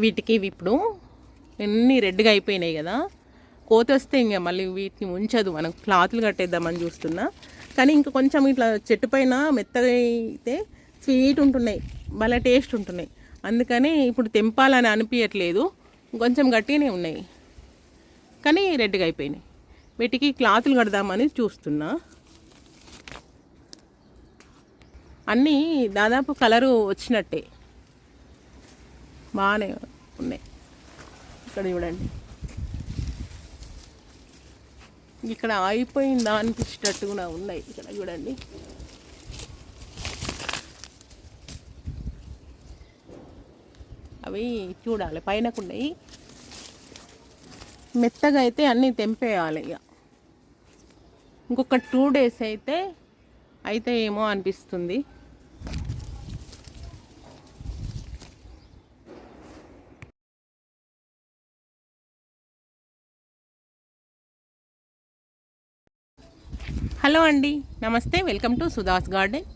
వీటికి ఇప్పుడు ఎన్ని రెడ్గా అయిపోయినాయి కదా. కోత వస్తే ఇంకా మళ్ళీ వీటిని ఉంచదు మనం క్లాత్లు కట్టేద్దామని చూస్తున్నా. కానీ ఇంకా కొంచెం ఇట్లా చెట్టు పైన మెత్తగా అయితే స్వీట్ ఉంటున్నాయి. భలే టేస్ట్ ఉంటున్నాయి. అందుకని ఇప్పుడు తెంపాలని అనిపించట్లేదు కొంచెం గట్టిగానే ఉన్నాయి. కానీ రెడ్గా అయిపోయినాయి. వీటికి క్లాతులు కడదామని చూస్తున్నా. అన్నీ దాదాపు కలరు వచ్చినట్టే. బాగానే ఉన్నాయి. ఇక్కడ చూడండి. ఇక్కడ ఆగిపోయిందా అనిపించేటట్టు కూడా ఉన్నాయి. ఇక్కడ చూడండి. అవి చూడాలి. పైనకున్నాయి మెత్తగా అయితే అన్నీ తెంపేయాలి ఇక. ఇంకొక టూ డేస్ అయితే అయితే ఏమో అనిపిస్తుంది. హలో అండి నమస్తే వెల్కమ్ టు సుధాస్ గార్డెన్.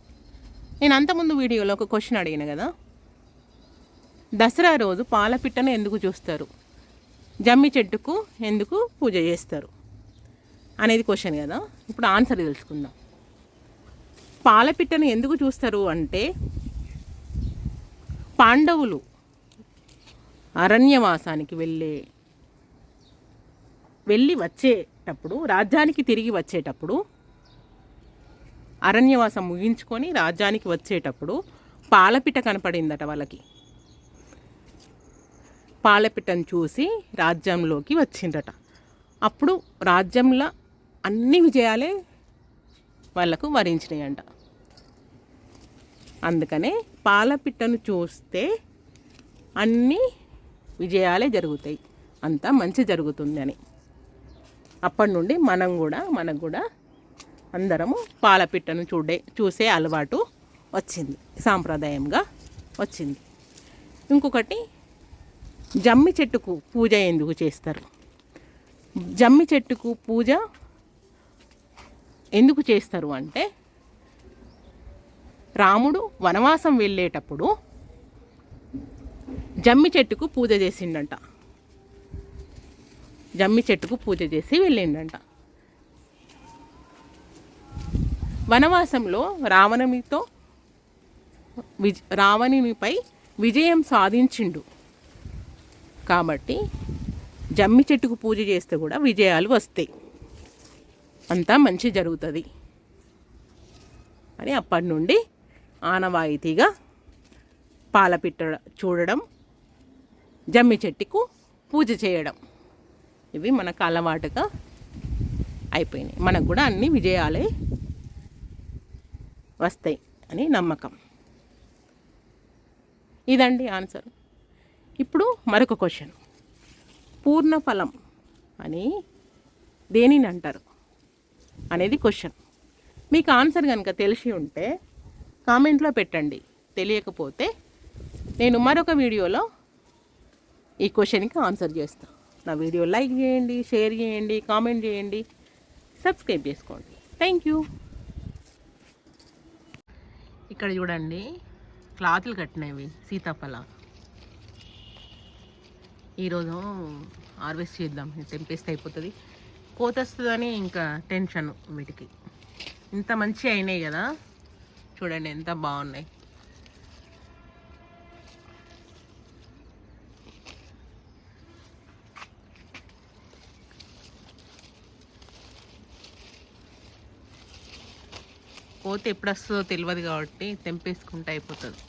నేను అంతకుముందు వీడియోలో ఒక క్వశ్చన్ అడిగిన కదా? దసరా రోజు పాలపిట్టను ఎందుకు చూస్తారు? జమ్మి చెట్టుకు ఎందుకు పూజ చేస్తారు? అనేది క్వశ్చన్ కదా? ఇప్పుడు ఆన్సర్ తెలుసుకుందాం. పాలపిట్టను ఎందుకు చూస్తారు అంటే పాండవులు అరణ్యవాసానికి వెళ్ళే వెళ్ళి వచ్చేటప్పుడు రాజ్యానికి తిరిగి వచ్చేటప్పుడు అరణ్యవాసం ముగించుకొని రాజ్యానికి వచ్చేటప్పుడు పాలపిట్ట కనపడిందట వాళ్ళకి. పాలపిట్టను చూసి రాజ్యంలోకి వచ్చిందట. అప్పుడు రాజ్యంలో అన్ని విజయాలే వాళ్ళకు వరించినాయంట. అందుకనే పాలపిట్టను చూస్తే అన్ని విజయాలే జరుగుతాయి. అంతా మంచి జరుగుతుంది అని అప్పటి నుండి మనం కూడా మనకు కూడా అందరము పాలపిట్టను చూడే చూసే అలవాటు వచ్చింది సాంప్రదాయంగా వచ్చింది. ఇంకొకటి జమ్మి చెట్టుకు పూజ ఎందుకు చేస్తారు? జమ్మి చెట్టుకు పూజ ఎందుకు చేస్తారు అంటే రాముడు వనవాసం వెళ్ళేటప్పుడు జమ్మి చెట్టుకు పూజ చేసిండంట. జమ్మి చెట్టుకు పూజ చేసి వెళ్ళిండంట. వనవాసంలో రావణునితో విజ రావణునిపై విజయం సాధించిండు. కాబట్టి జమ్మి చెట్టుకు పూజ చేస్తే కూడా విజయాలు వస్తాయి. అంతా మంచి జరుగుతుంది. అని అప్పటి నుండి ఆనవాయితీగా పాలపిట్ట చూడడం జమ్మి చెట్టుకు పూజ చేయడం ఇవి మనకు అలవాటుగా అయిపోయినాయి. మనకు కూడా అన్ని విజయాలే వస్తాయి అని నమ్మకం. ఇదండి ఆన్సర్. ఇప్పుడు మరొక క్వశ్చన్. పూర్ణఫలం అని దేనిని అంటారు అనేది క్వశ్చన్. మీకు ఆన్సర్ కనుక తెలిసి ఉంటే కామెంట్లో పెట్టండి. తెలియకపోతే నేను మరొక వీడియోలో ఈ క్వశ్చన్కి ఆన్సర్ చేస్తాను నా వీడియో లైక్ చేయండి షేర్ చేయండి కామెంట్ చేయండి సబ్స్క్రైబ్ చేసుకోండి. Thank you. ఇక్కడ చూడండి క్లాత్లు కట్టినవి సీతాఫల. ఈరోజు హార్వెస్ట్ చేద్దాం తెంపేస్తే అయిపోతుంది. కోత వస్తుందని ఇంకా టెన్షన్ వీటికి. ఇంత మంచి అయినాయి కదా. చూడండి ఎంత బాగున్నాయి. కోత ఎప్పుడు వస్తుందో తెలియదు కాబట్టి తెంపేసుకుంటే అయిపోతుంది.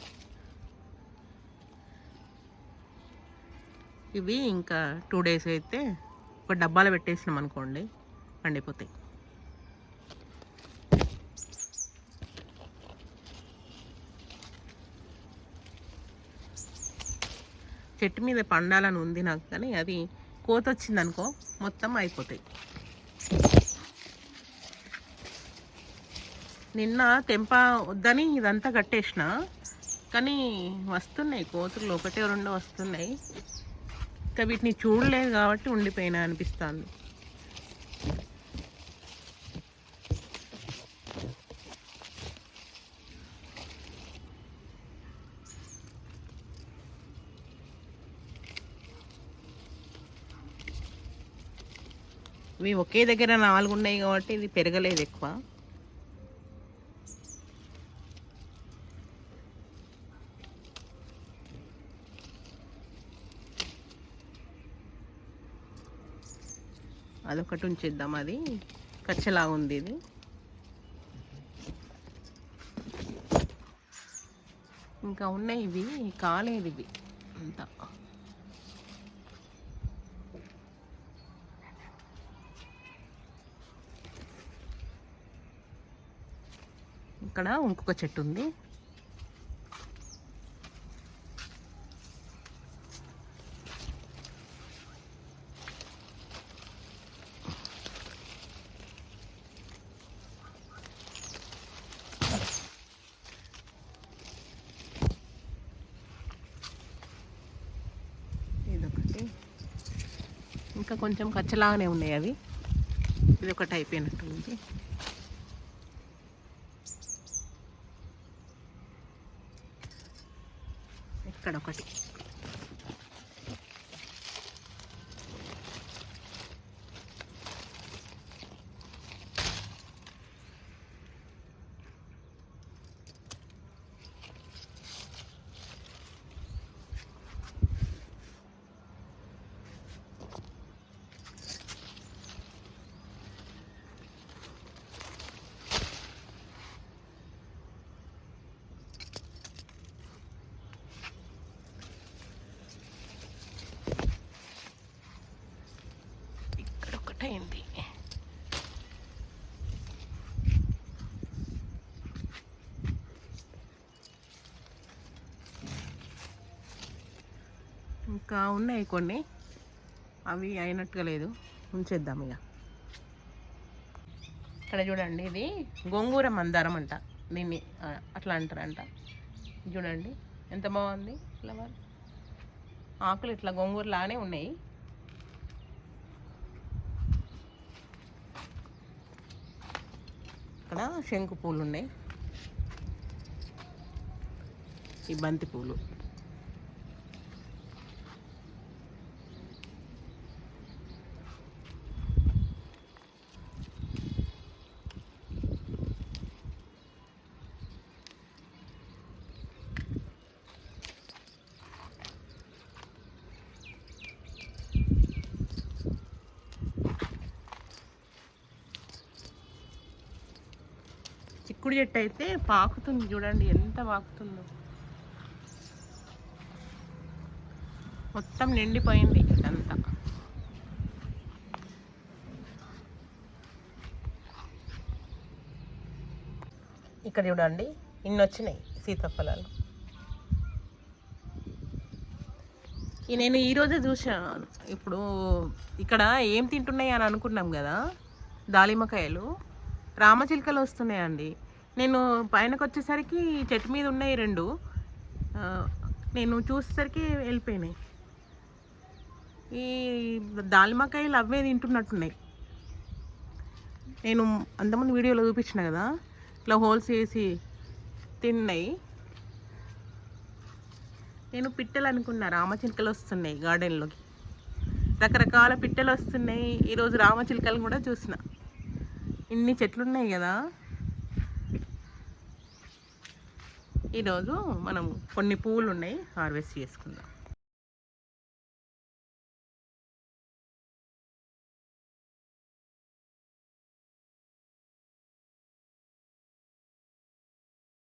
ఇవి ఇంకా టూ డేస్ అయితే ఒక డబ్బాలో పెట్టేసినాం అనుకోండి పండిపోతాయి. చెట్టు మీద పండాలని ఉంది నాకు కానీ అది కోత వచ్చిందనుకో మొత్తం అయిపోతాయి. నిన్న తెంప వద్దని ఇదంతా కట్టేసిన. కానీ వస్తున్నాయి కోతులు ఒకటే రెండు వస్తున్నాయి. ఇంకా వీటిని చూడలేదు కాబట్టి ఉండిపోయినా అనిపిస్తుంది. ఇవి ఒకే దగ్గర నాలుగు ఉన్నాయి కాబట్టి ఇది పెరగలేదు ఎక్కువ. అదొకటి ఉంచేద్దాం అది. కచ్చలాగా ఉంది ఇది. ఇంకా ఉన్నాయి ఇవి కాలేదు ఇవి. అంతా. ఇక్కడ ఇంకొక చెట్టు ఉంది. ఇదొకటి ఇంకా కొంచెం కచ్చలాగానే ఉన్నాయి అవి. ఇది ఒకటి అయిపోయినట్టు ఉంది ఇక్కడ ఒకటి ఇక్కడ ఒకటి అయింది ఇంకా ఉన్నాయి కొన్ని. అవి అయినట్టుగా లేదు. ఉంచేద్దాం ఇక. ఇక్కడ చూడండి ఇది గోంగూర మందారం అంట. దీన్ని అట్లా అంటారంట. చూడండి ఎంత బాగుంది ఫ్లవర్. ఆకులు ఇట్లా గోంగూరలానే ఉన్నాయి. ఇక్కడ శంకు పూలు ఉన్నాయి ఈ బంతి పూలు. చిక్కుడు చెట్టు అయితే పాకుతుంది చూడండి ఎంత పాకుతుందో. మొత్తం నిండిపోయింది ఇదంతా. ఇక్కడ చూడండి ఇన్ని వచ్చినాయి సీతాఫలాలు. నేను ఈరోజే చూసాను ఇప్పుడు ఇక్కడ ఏం తింటున్నాయి అని అనుకున్నాం కదా దాలిమకాయలు రామచిలుకలు వస్తున్నాయండి. నేను పైనకు వచ్చేసరికి చెట్టు మీద ఉన్నాయి రెండు. నేను చూసేసరికి వెళ్ళిపోయినాయి. ఈ దాలిమకాయలు అవే తింటున్నట్టున్నాయి. నేను అంతకుముందు వీడియోలో చూపించిన కదా ఇట్లా హోల్స్ వేసి తిన్నాయి. నేను పిట్టలు అనుకున్నా రామచిలుకలు వస్తున్నాయి గార్డెన్లోకి. రకరకాల పిట్టలు వస్తున్నాయి. ఈరోజు రామచిలుకలు కూడా చూసిన. ఇన్ని చెట్లు ఉన్నాయి కదా. ఈరోజు మనం కొన్ని పువ్వులు ఉన్నాయి హార్వెస్ట్ చేసుకుందాం.